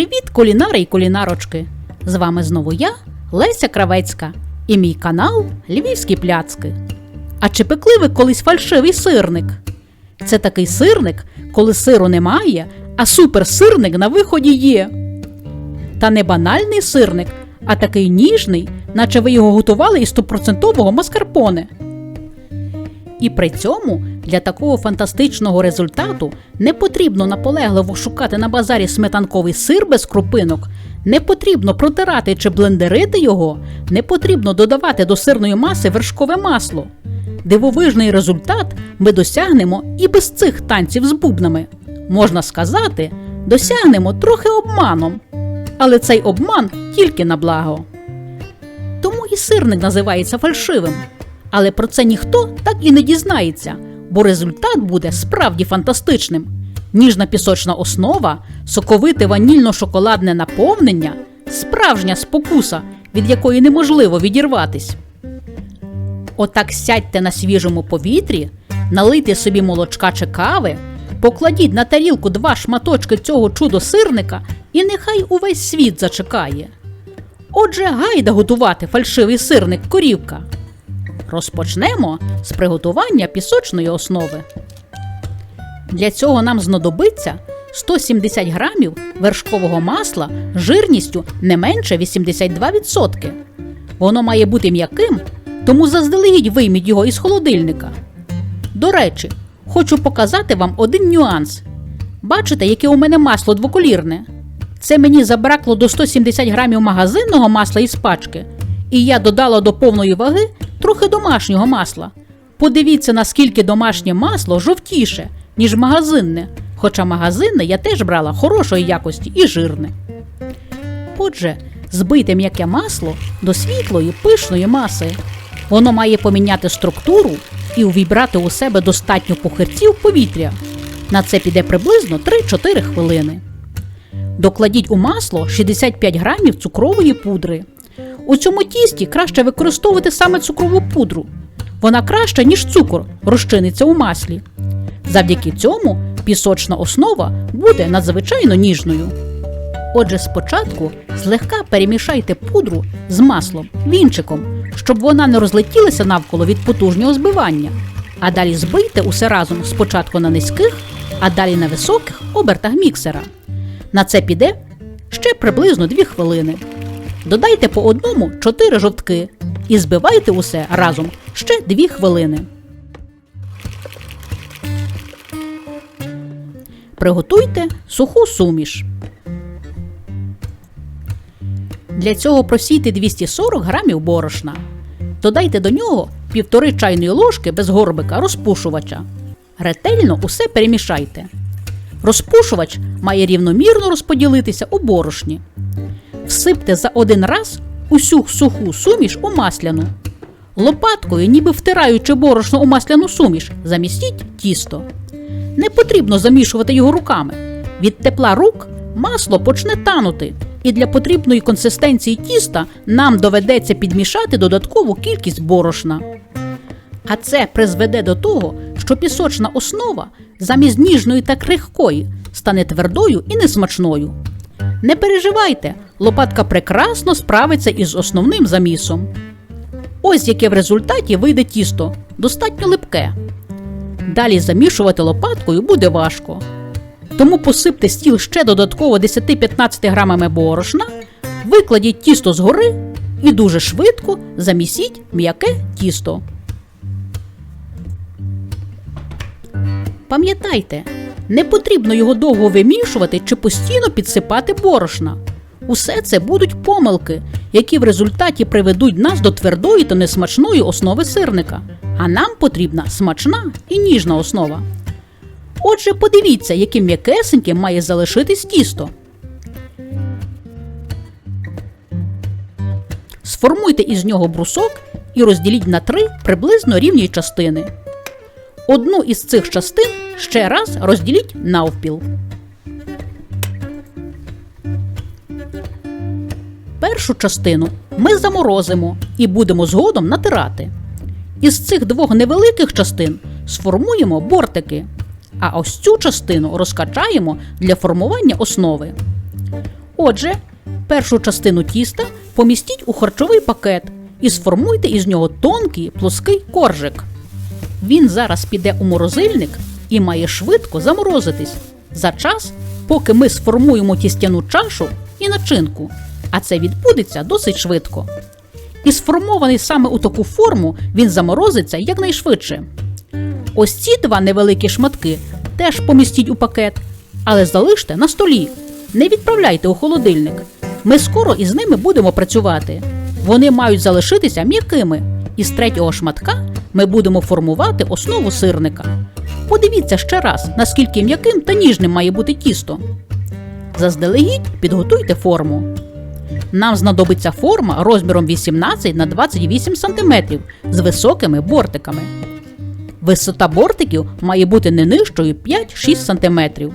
Привіт, кулінари і кулінарочки! З вами знову я, Леся Кравецька, і мій канал Львівські пляцки. А чи пекли ви колись фальшивий сирник? Це такий сирник, коли сиру немає, а суперсирник на виході є. Та не банальний сирник, а такий ніжний, наче ви його готували із стопроцентового маскарпоне. І при цьому для такого фантастичного результату не потрібно наполегливо шукати на базарі сметанковий сир без крупинок, не потрібно протирати чи блендерити його, не потрібно додавати до сирної маси вершкове масло. Дивовижний результат ми досягнемо і без цих танців з бубнами. Можна сказати, досягнемо трохи обманом. Але цей обман тільки на благо. Тому і сирник називається фальшивим. Але про це ніхто так і не дізнається, бо результат буде справді фантастичним. Ніжна пісочна основа, соковите ванільно-шоколадне наповнення, справжня спокуса, від якої неможливо відірватись. Отак сядьте на свіжому повітрі, налийте собі молочка чи кави, покладіть на тарілку два шматочки цього чудо-сирника і нехай увесь світ зачекає. Отже, гайда готувати фальшивий сирник корівка. Розпочнемо з приготування пісочної основи. Для цього нам знадобиться 170 грамів вершкового масла жирністю не менше 82%. Воно має бути м'яким, тому заздалегідь вийміть його із холодильника. До речі, хочу показати вам один нюанс. Бачите, яке у мене масло двоколірне? Це мені забракло до 170 грамів магазинного масла із пачки, і я додала до повної ваги трохи домашнього масла. Подивіться, наскільки домашнє масло жовтіше, ніж магазинне, хоча магазинне я теж брала хорошої якості і жирне. Отже, збийте м'яке масло до світлої пишної маси. Воно має поміняти структуру і увібрати у себе достатньо похирців повітря. На це піде приблизно 3-4 хвилини. Докладіть у масло 65 грамів цукрової пудри. У цьому тісті краще використовувати саме цукрову пудру. Вона краща, ніж цукор, розчиниться у маслі. Завдяки цьому пісочна основа буде надзвичайно ніжною. Отже, спочатку злегка перемішайте пудру з маслом вінчиком, щоб вона не розлетілася навколо від потужнього збивання. А далі збийте усе разом спочатку на низьких, а далі на високих обертах міксера. На це піде ще приблизно 2 хвилини. Додайте по одному 4 жовтки і збивайте усе разом ще 2 хвилини. Приготуйте суху суміш. Для цього просійте 240 грамів борошна. Додайте до нього півтори чайної ложки без горбика розпушувача. Ретельно усе перемішайте. Розпушувач має рівномірно розподілитися у борошні. Всипте за один раз усю суху суміш у масляну. Лопаткою, ніби втираючи борошно у масляну суміш, замістіть тісто. Не потрібно замішувати його руками. Від тепла рук масло почне танути, і для потрібної консистенції тіста нам доведеться підмішати додаткову кількість борошна. А це призведе до того, що пісочна основа замість ніжної та крихкої стане твердою і несмачною. Не переживайте, лопатка прекрасно справиться із основним замісом. Ось яке в результаті вийде тісто достатньо липке. Далі замішувати лопаткою буде важко. Тому посипте стіл ще додатково 10-15 грамами борошна, викладіть тісто згори і дуже швидко замісіть м'яке тісто. Пам'ятайте, не потрібно його довго вимішувати чи постійно підсипати борошна. Усе це будуть помилки, які в результаті приведуть нас до твердої та несмачної основи сирника. А нам потрібна смачна і ніжна основа. Отже, подивіться, яким м'якесеньким має залишитись тісто. Сформуйте із нього брусок і розділіть на три приблизно рівні частини. Одну із цих частин ще раз розділіть навпіл. Першу частину ми заморозимо і будемо згодом натирати. Із цих двох невеликих частин сформуємо бортики, а ось цю частину розкачаємо для формування основи. Отже, першу частину тіста помістіть у харчовий пакет і сформуйте із нього тонкий плоский коржик. Він зараз піде у морозильник і має швидко заморозитись за час, поки ми сформуємо тістяну чашу і начинку, а це відбудеться досить швидко. І сформований саме у таку форму він заморозиться якнайшвидше. Ось ці два невеликі шматки теж помістіть у пакет, але залиште на столі. Не відправляйте у холодильник. Ми скоро із ними будемо працювати. Вони мають залишитися м'якими, і з третього шматка ми будемо формувати основу сирника. Подивіться ще раз, наскільки м'яким та ніжним має бути тісто. Заздалегідь підготуйте форму. Нам знадобиться форма розміром 18 на 28 см з високими бортиками. Висота бортиків має бути не нижчою 5-6 см.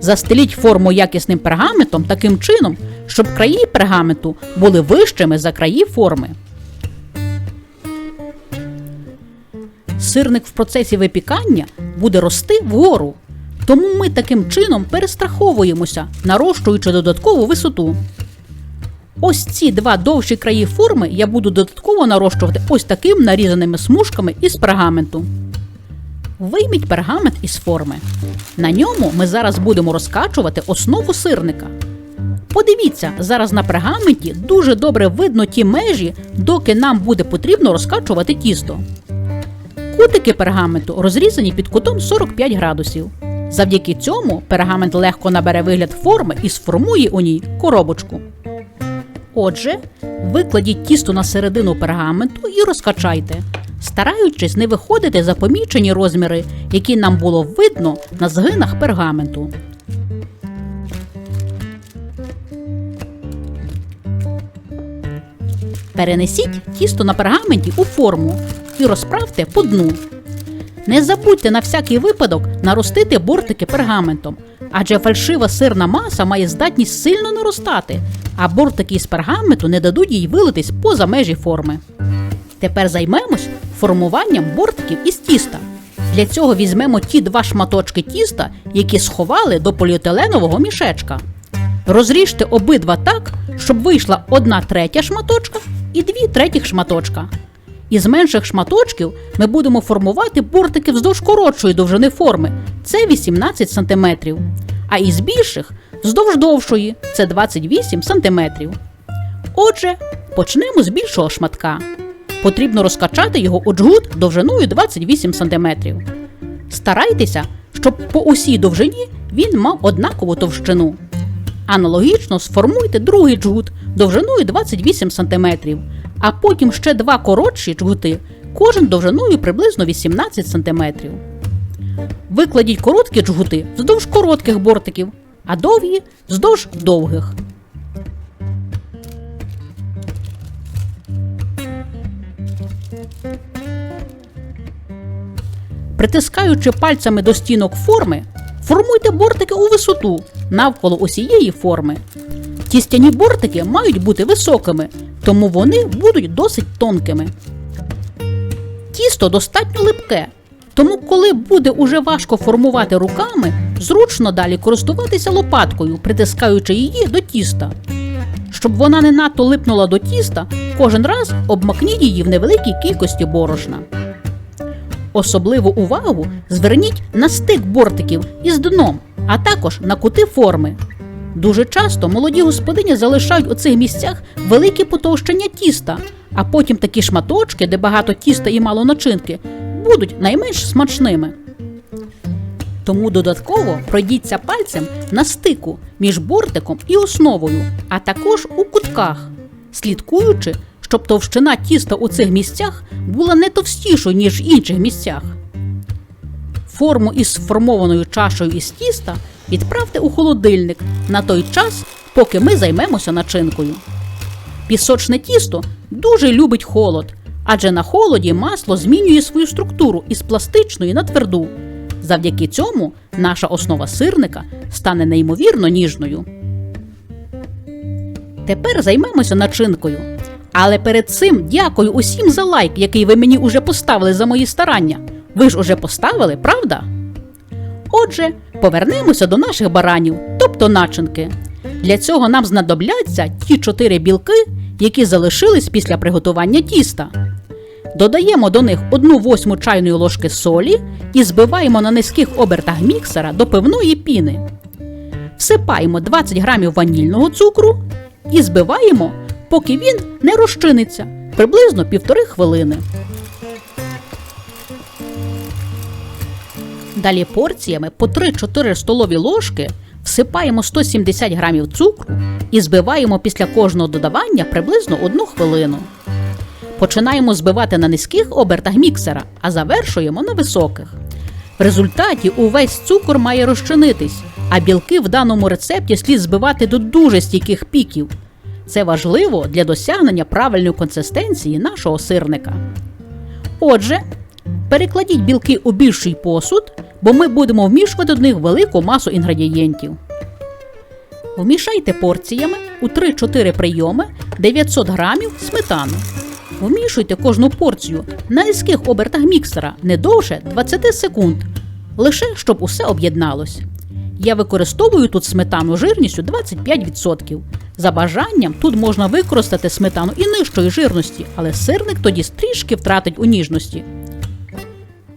Застеліть форму якісним пергаментом таким чином, щоб краї пергаменту були вищими за краї форми. Сирник в процесі випікання буде рости вгору. Тому ми таким чином перестраховуємося, нарощуючи додаткову висоту. Ось ці два довші краї форми я буду додатково нарощувати ось таким нарізаними смужками із пергаменту. Вийміть пергамент із форми. На ньому ми зараз будемо розкачувати основу сирника. Подивіться, зараз на пергаменті дуже добре видно ті межі, доки нам буде потрібно розкачувати тісто. Кутики пергаменту розрізані під кутом 45 градусів. Завдяки цьому пергамент легко набере вигляд форми і сформує у ній коробочку. Отже, викладіть тісто на середину пергаменту і розкачайте, стараючись не виходити за помічені розміри, які нам було видно на згинах пергаменту. Перенесіть тісто на пергаменті у форму і розправте по дну. Не забудьте на всякий випадок наростити бортики пергаментом, адже фальшива сирна маса має здатність сильно наростати, а бортики із пергаменту не дадуть їй вилитись поза межі форми. Тепер займемось формуванням бортиків із тіста. Для цього візьмемо ті два шматочки тіста, які сховали до поліетиленового мішечка. Розріжте обидва так, щоб вийшла одна третя шматочка і дві третіх шматочка. Із менших шматочків ми будемо формувати бортики вздовж коротшої довжини форми це 18 см. А із більших вздовж довшої це 28 см. Отже, почнемо з більшого шматка. Потрібно розкачати його у джгут довжиною 28 см. Старайтеся, щоб по усій довжині він мав однакову товщину. Аналогічно сформуйте другий джгут довжиною 28 см, а потім ще два коротші джгути, кожен довжиною приблизно 18 см. Викладіть короткі джгути вздовж коротких бортиків, а довгі вздовж довгих. Притискаючи пальцями до стінок форми, формуйте бортики у висоту навколо усієї форми. Тістяні бортики мають бути високими, тому вони будуть досить тонкими. Тісто достатньо липке, тому, коли буде уже важко формувати руками, зручно далі користуватися лопаткою, притискаючи її до тіста. Щоб вона не надто липнула до тіста, кожен раз обмакніть її в невеликій кількості борошна. Особливу увагу зверніть на стик бортиків із дном, а також на кути форми. Дуже часто молоді господині залишають у цих місцях великі потовщення тіста, а потім такі шматочки, де багато тіста і мало начинки, будуть найменш смачними. Тому додатково пройдіться пальцем на стику між бортиком і основою, а також у кутках, слідкуючи, щоб товщина тіста у цих місцях була не товстішою, ніж в інших місцях. Форму із сформованою чашею із тіста відправте у холодильник на той час, поки ми займемося начинкою. Пісочне тісто дуже любить холод, адже на холоді масло змінює свою структуру із пластичної на тверду. Завдяки цьому наша основа сирника стане неймовірно ніжною. Тепер займемося начинкою. Але перед цим дякую усім за лайк, який ви мені уже поставили за мої старання. Ви ж уже поставили, правда? Отже, повернемося до наших баранів, тобто начинки. Для цього нам знадобляться ті чотири білки, які залишились після приготування тіста. Додаємо до них 1 восьму чайної ложки солі і збиваємо на низьких обертах міксера до пивної піни. Всипаємо 20 грамів ванільного цукру і збиваємо, поки він не розчиниться приблизно півтори хвилини. Далі порціями по 3-4 столові ложки всипаємо 170 грамів цукру і збиваємо після кожного додавання приблизно 1 хвилину. Починаємо збивати на низьких обертах міксера, а завершуємо на високих. В результаті увесь цукор має розчинитись, а білки в даному рецепті слід збивати до дуже стійких піків. Це важливо для досягнення правильної консистенції нашого сирника. Отже, перекладіть білки у більший посуд, бо ми будемо вмішувати до них велику масу інгредієнтів. Вмішайте порціями у 3-4 прийоми 900 грамів сметану. Вмішуйте кожну порцію на низьких обертах міксера не довше 20 секунд, лише щоб усе об'єдналось. Я використовую тут сметану жирністю 25%. За бажанням тут можна використати сметану і нижчої жирності, але сирник тоді трішки втратить у ніжності.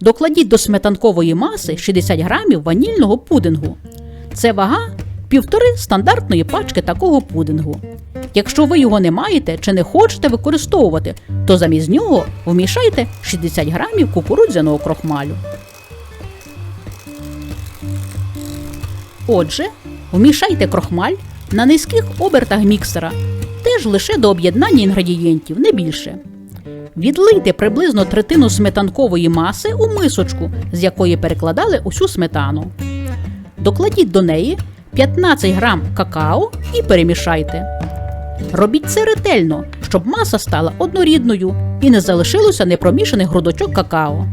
Докладіть до сметанкової маси 60 грамів ванільного пудингу. Це вага півтори стандартної пачки такого пудингу. Якщо ви його не маєте чи не хочете використовувати, то замість нього вмішайте 60 грамів кукурудзяного крохмалю. Отже, вмішайте крохмаль на низьких обертах міксера, теж лише до об'єднання інгредієнтів, не більше. Відлийте приблизно третину сметанкової маси у мисочку, з якої перекладали усю сметану. Докладіть до неї 15 грам какао і перемішайте. Робіть це ретельно, щоб маса стала однорідною і не залишилося непромішаних грудочок какао.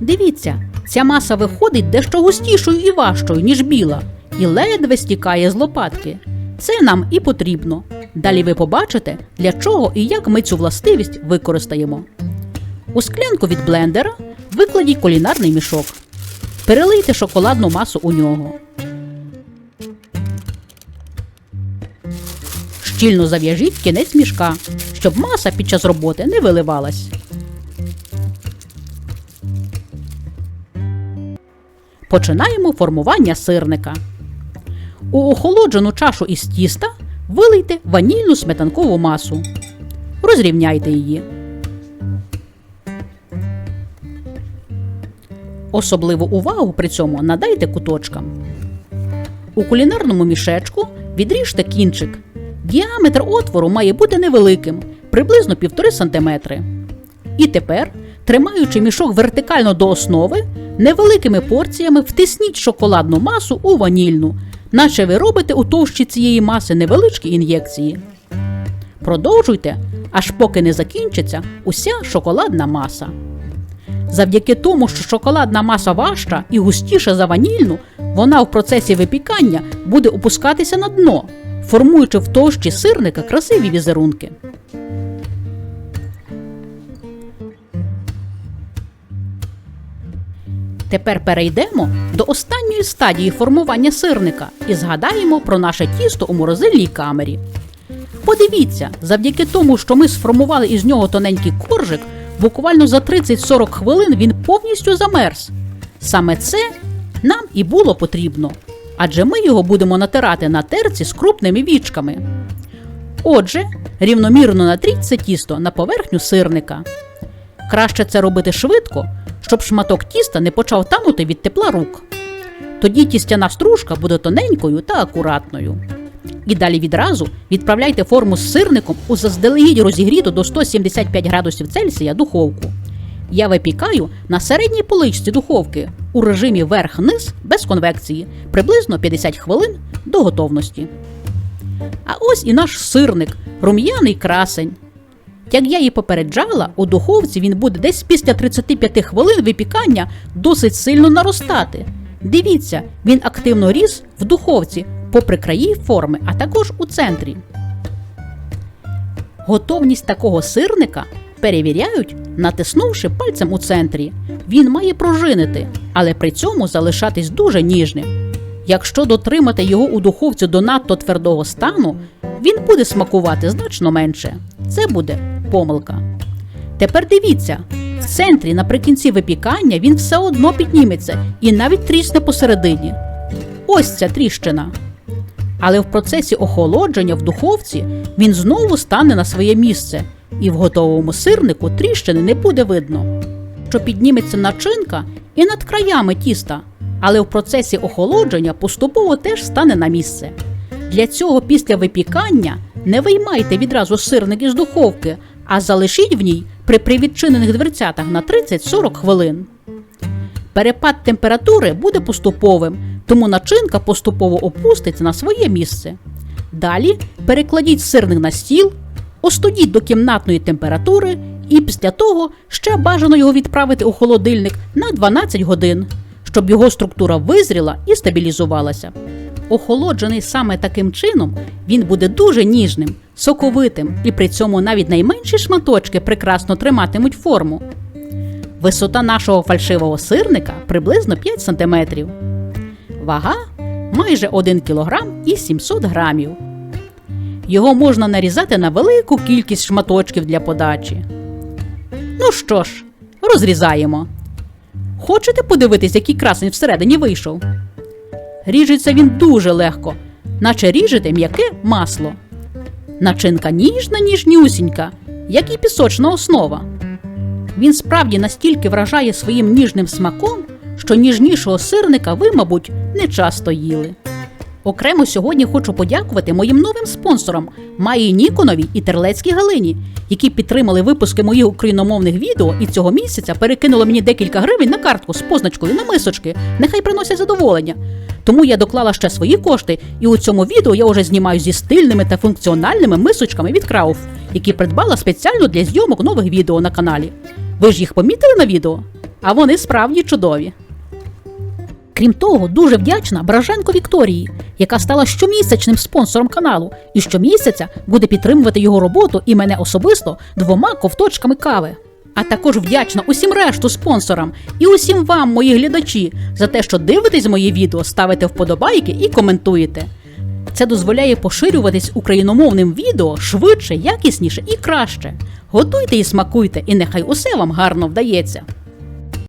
Дивіться, ця маса виходить дещо густішою і важчою, ніж біла, і ледве стікає з лопатки. Це нам і потрібно. Далі ви побачите, для чого і як ми цю властивість використаємо. У склянку від блендера викладіть кулінарний мішок. Перелийте шоколадну масу у нього. Щільно зав'яжіть кінець мішка, щоб маса під час роботи не виливалась. Починаємо формування сирника. У охолоджену чашу із тіста вилийте ванільну сметанкову масу. Розрівняйте її. Особливу увагу при цьому надайте куточкам. У кулінарному мішечку відріжте кінчик. Діаметр отвору має бути невеликим, приблизно 1,5 см. І тепер, тримаючи мішок вертикально до основи, невеликими порціями втисніть шоколадну масу у ванільну, наче ви робите у товщі цієї маси невеличкі ін'єкції. Продовжуйте, аж поки не закінчиться уся шоколадна маса. Завдяки тому, що шоколадна маса важча і густіша за ванільну, вона в процесі випікання буде опускатися на дно, формуючи в товщі сирника красиві візерунки. Тепер перейдемо до останньої стадії формування сирника і згадаємо про наше тісто у морозильній камері. Подивіться, завдяки тому, що ми сформували із нього тоненький коржик, буквально за 30-40 хвилин він повністю замерз. Саме це нам і було потрібно, адже ми його будемо натирати на терці з крупними вічками. Отже, рівномірно натріть це тісто на поверхню сирника. Краще це робити швидко, щоб шматок тіста не почав танути від тепла рук. Тоді тістяна стружка буде тоненькою та акуратною. І далі відразу відправляйте форму з сирником у заздалегідь розігріту до 175 градусів Цельсія духовку. Я випікаю на середній поличці духовки у режимі верх-низ без конвекції приблизно 50 хвилин до готовності. А ось і наш сирник, рум'яний красень. Як я і попереджала, у духовці він буде десь після 35 хвилин випікання досить сильно наростати. Дивіться, він активно ріс в духовці попри краї форми, а також у центрі. Готовність такого сирника перевіряють, натиснувши пальцем у центрі. Він має пружинити, але при цьому залишатись дуже ніжним. Якщо дотримати його у духовці до надто твердого стану, він буде смакувати значно менше. Це буде помилка. Тепер дивіться, в центрі наприкінці випікання він все одно підніметься і навіть трісне посередині. Ось ця тріщина. Але в процесі охолодження в духовці він знову стане на своє місце, і в готовому сирнику тріщини не буде видно. Що підніметься начинка і над краями тіста, але в процесі охолодження поступово теж стане на місце. Для цього після випікання не виймайте відразу сирник із духовки, а залишіть в ній при привідчинених дверцятах на 30-40 хвилин. Перепад температури буде поступовим, тому начинка поступово опуститься на своє місце. Далі перекладіть сирник на стіл, остудіть до кімнатної температури і після того ще бажано його відправити у холодильник на 12 годин, щоб його структура визріла і стабілізувалася. Охолоджений саме таким чином, він буде дуже ніжним, соковитим і при цьому навіть найменші шматочки прекрасно триматимуть форму. Висота нашого фальшивого сирника приблизно 5 см. Вага майже 1 кг і 700 грамів. Його можна нарізати на велику кількість шматочків для подачі. Ну що ж, розрізаємо. Хочете подивитись, який красень всередині вийшов? Ріжеться він дуже легко, наче ріжете м'яке масло. Начинка ніжна, ніжнюсінька, як і пісочна основа. Він справді настільки вражає своїм ніжним смаком, що ніжнішого сирника ви, мабуть, не часто їли. Окремо сьогодні хочу подякувати моїм новим спонсорам Маї Ніконовій і Терлецькій Галині, які підтримали випуски моїх україномовних відео і цього місяця перекинули мені декілька гривень на картку з позначкою на мисочки. Нехай приносять задоволення. Тому я доклала ще свої кошти, і у цьому відео я вже знімаю зі стильними та функціональними мисочками від Крауф, які придбала спеціально для зйомок нових відео на каналі. Ви ж їх помітили на відео? А вони справді чудові. Крім того, дуже вдячна Браженко Вікторії, яка стала щомісячним спонсором каналу і щомісяця буде підтримувати його роботу і мене особисто двома ковточками кави. А також вдячна усім решту спонсорам і усім вам, мої глядачі, за те, що дивитесь мої відео, ставите вподобайки і коментуєте. Це дозволяє поширюватись україномовним відео швидше, якісніше і краще. Готуйте і смакуйте, і нехай усе вам гарно вдається.